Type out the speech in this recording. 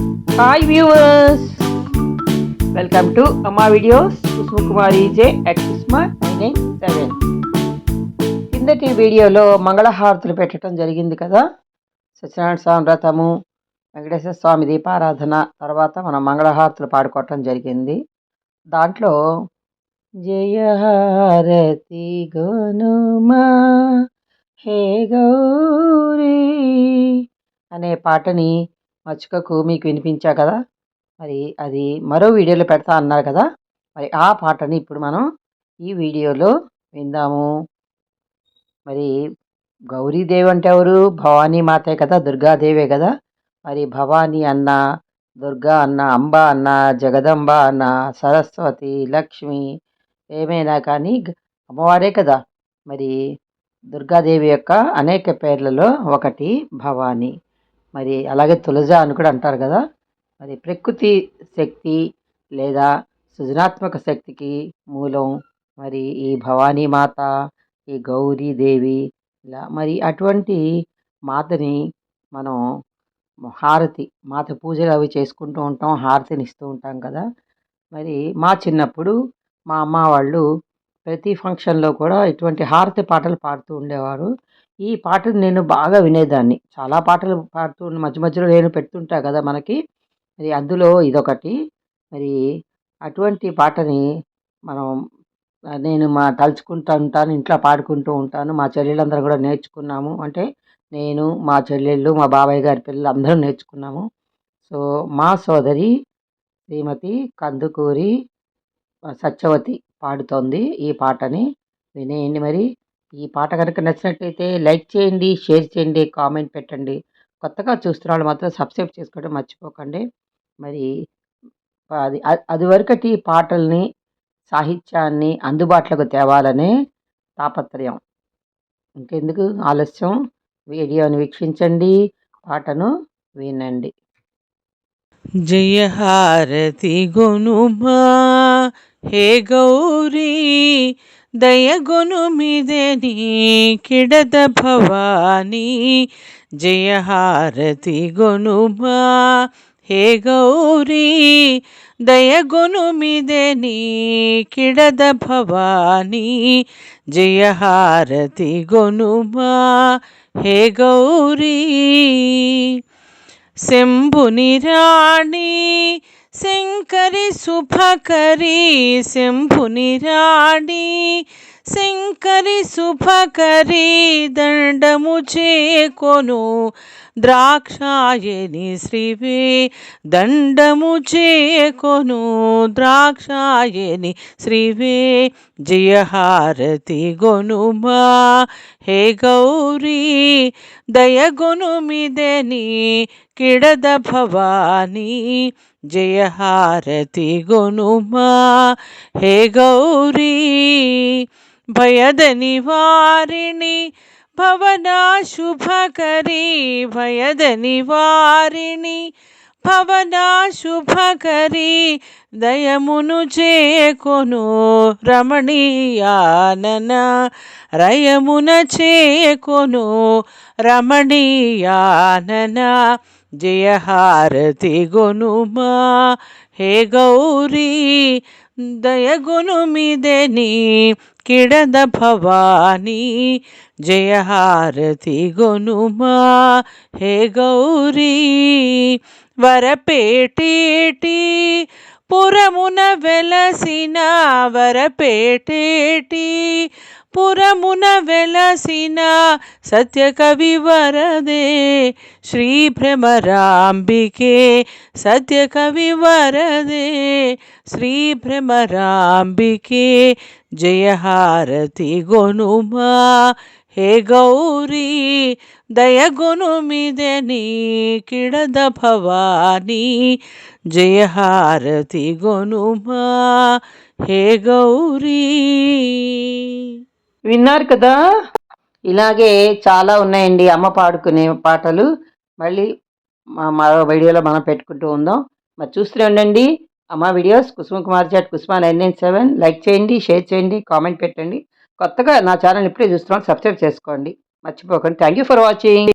Hi viewers welcome to Amma videos Kusumakumari J at Kusma nine seven కిందటి వీడియోలో మంగళహారతులు పెట్టడం జరిగింది కదా? సత్యనారాయణ స్వామి వ్రతము వెంకటేశ్వర స్వామి దీపారాధన తర్వాత మనం మంగళహారతులు పాడుకోవటం జరిగింది. దాంట్లో జయహారతి గోనుమా హే గౌరీ అనే పాటని మచ్చుకకు మీకు వినిపించా కదా? మరి అది మరో వీడియోలో పెడతా అన్నారు కదా? మరి ఆ పాటని ఇప్పుడు మనం ఈ వీడియోలో విందాము. మరి గౌరీదేవి అంటే ఎవరు? భవానీ మాతే కదా దుర్గాదేవే కదా. మరి భవానీ అన్న దుర్గా అన్న అంబ అన్న జగదంబ అన్న సరస్వతి లక్ష్మి ఏమైనా కానీ అమ్మవారే కదా. మరి దుర్గాదేవి యొక్క అనేక పేర్లలో ఒకటి భవానీ. మరి అలాగే తులజ అని కూడా అంటారు కదా మరి ప్రకృతి శక్తి లేదా సృజనాత్మక శక్తికి మూలం మరి ఈ భవానీ మాత ఈ గౌరీదేవి ఇలా మరి అటువంటి మాతని మనం హారతి మాత పూజలు అవి చేసుకుంటూ ఉంటాం హారతిని ఇస్తూ ఉంటాం కదా. మరి మా చిన్నప్పుడు మా అమ్మ వాళ్ళు ప్రతి ఫంక్షన్లో కూడా ఇటువంటి హారతి పాటలు పాడుతూ ఉండేవారు. ఈ పాటను నేను బాగా వినేదాన్ని. చాలా పాటలు పాడుతూ మధ్య మధ్యలో నేను పెడుతుంటా కదా మనకి. మరి అందులో ఇదొకటి. మరి అటువంటి పాటని మనం నేను మా తలుచుకుంటూ ఉంటాను ఇంట్లో పాడుకుంటూ ఉంటాను. మా చెల్లెళ్ళందరూ కూడా నేర్చుకున్నాము. అంటే నేను మా చెల్లెళ్ళు మా బాబాయ్ గారి పిల్లలు అందరూ నేర్చుకున్నాము. సో మా సోదరి శ్రీమతి కందుకూరి సత్యవతి పాడుతోంది ఈ పాటని. వినేయండి మరి. ఈ పాట కనుక నచ్చినట్లయితే లైక్ చేయండి షేర్ చేయండి కామెంట్ పెట్టండి. కొత్తగా చూస్తున్న వాళ్ళు మాత్రం సబ్స్క్రైబ్ చేసుకోవడం మర్చిపోకండి. మరి అది అదివరకటి అది వరకటి పాటల్ని సాహిత్యాన్ని అందుబాటులోకి తేవాలనే తాపత్రయం. ఇంకెందుకు ఆలస్యం? వీడియోని వీక్షించండి పాటను వినండి. జయహారతి గునుమా. హే గౌరీ దయగొను మిదే నీ కిడద భవానీ. జయహారతి గునుమా హే గౌరీ దయగొను మిదే నీ కిడద భవానీ. జయహారతి గొనుమా హే గౌరీ. శంభుని రాణి శంకరి శుభకరి శంభుని రాణి శంకరి శుభకరి దండము చేకొను ద్రాక్షాయని శ్రీవే దండము చేకొను ద్రాక్షాయని శ్రీవే జయహారతి గొనుమా హే గౌరీ దయగొను మిదని కిడద భవానీ జయహారతి గొనుమా హే గౌరీ భయద నివారిణి భవనా శుభకరి భయద నివారిణి భవనాశుభకరీ దయమును చేకొను రమణీయానన రయమున చేకొను రమణీయానన జయహారతి గొనుమా. హే గౌరీ దయగొనుమిదని కిడద భవానీ. జయహారతి గొనుమా. హే గౌరీ వరపేటేటి పురమున వెలసిన వరపేటేటి పురమున వెలసిన సత్యకవి వరదే. శ్రీ భ్రమరాంబికే సత్యకవి వరదే. శ్రీ భ్రమరాంబికే జయహారతి గొనుమా. హే గౌరీ దయగును మిదే నీ కిడద భవానీ. జయహారతి గొనుమా హే గౌరీ. విన్నారు కదా? ఇలాగే చాలా ఉన్నాయండి అమ్మ పాడుకునే పాటలు. మళ్ళీ మా- మరో వీడియోలో మనం పెట్టుకుంటూ ఉందాం. మరి చూస్తూనే ఉండండి. Amma videos Kusuma Kumar chat Kusuma nine nine seven. Like చేయండి షేర్ చేయండి కామెంట్ పెట్టండి. కొత్తగా నా ఛానల్ ఇప్పుడే చూస్తున్నాను సబ్స్క్రైబ్ చేసుకోండి. మర్చిపోకండి. Thank you for watching